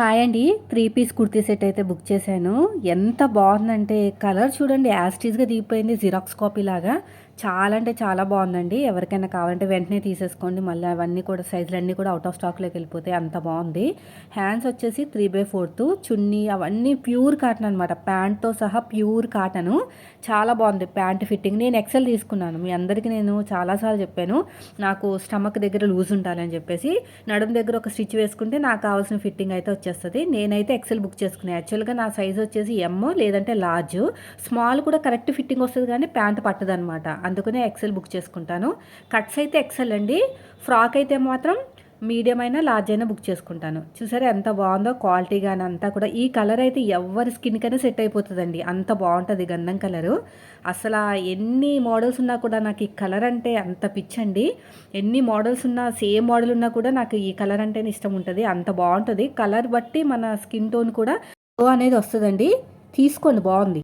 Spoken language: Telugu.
హాయ్ అండి. త్రీ పీస్ కుర్తీ సెట్ అయితే బుక్ చేశాను. ఎంత బాగుందంటే కలర్ చూడండి యాస్టీస్గా దిగిపోయింది జిరాక్స్ కాపీ లాగా. చాలా అంటే చాలా బాగుందండి. ఎవరికైనా కావాలంటే వెంటనే తీసేసుకోండి. మళ్ళీ అవన్నీ కూడా సైజులు అన్నీ కూడా అవుట్ ఆఫ్ స్టాక్లోకి వెళ్ళిపోతాయి అంత బాగుంది. హ్యాండ్స్ వచ్చేసి త్రీ బై ఫోర్త్ చున్నీ అవన్నీ ప్యూర్ కాటన్ అనమాట ప్యాంట్తో సహా ప్యూర్ కాటన్ చాలా బాగుంది ప్యాంట్ ఫిట్టింగ్ నేను ఎక్సెల్ తీసుకున్నాను. మీ అందరికీ నేను చాలాసార్లు చెప్పాను. నాకు స్టమక్ దగ్గర లూజ్ ఉండాలని చెప్పేసి. నడుము దగ్గర ఒక స్టిచ్ వేసుకుంటే నాకు కావాల్సిన ఫిట్టింగ్ అయితే వచ్చేస్తుంది. నేనైతే ఎక్సెల్ బుక్ చేసుకున్నాను యాక్చువల్గా నా సైజ్ వచ్చేసి ఎమ్ లేదంటే లార్జ్ స్మాల్ కూడా కరెక్ట్ ఫిట్టింగ్ వస్తుంది కానీ ప్యాంట్ పట్టదనమాట అందుకనే ఎక్సెల్ బుక్ చేసుకుంటాను. కట్స్ అయితే ఎక్సెల్ అండి. ఫ్రాక్ అయితే మాత్రం మీడియం అయినా లార్జ్ అయినా బుక్ చేసుకుంటాను. చూసారా ఎంత బాగుందో? క్వాలిటీ కానీ అంతా కూడా. ఈ కలర్ అయితే ఎవరి స్కిన్కైనా సెట్ అయిపోతుందండి. అంత బాగుంటుంది గంధం కలరు అసలు ఎన్ని మోడల్స్ ఉన్నా కూడా నాకు ఈ కలర్ అంటే అంత పిచ్చండి. ఎన్ని మోడల్స్ ఉన్నా సేమ్ మోడల్ ఉన్నా కూడా నాకు ఈ కలర్ అంటేనే ఇష్టం ఉంటుంది. అంత బాగుంటుంది. కలర్ బట్టి మన స్కిన్ టోన్ కూడా అనేది వస్తుందండి. తీసుకోండి. బాగుంది.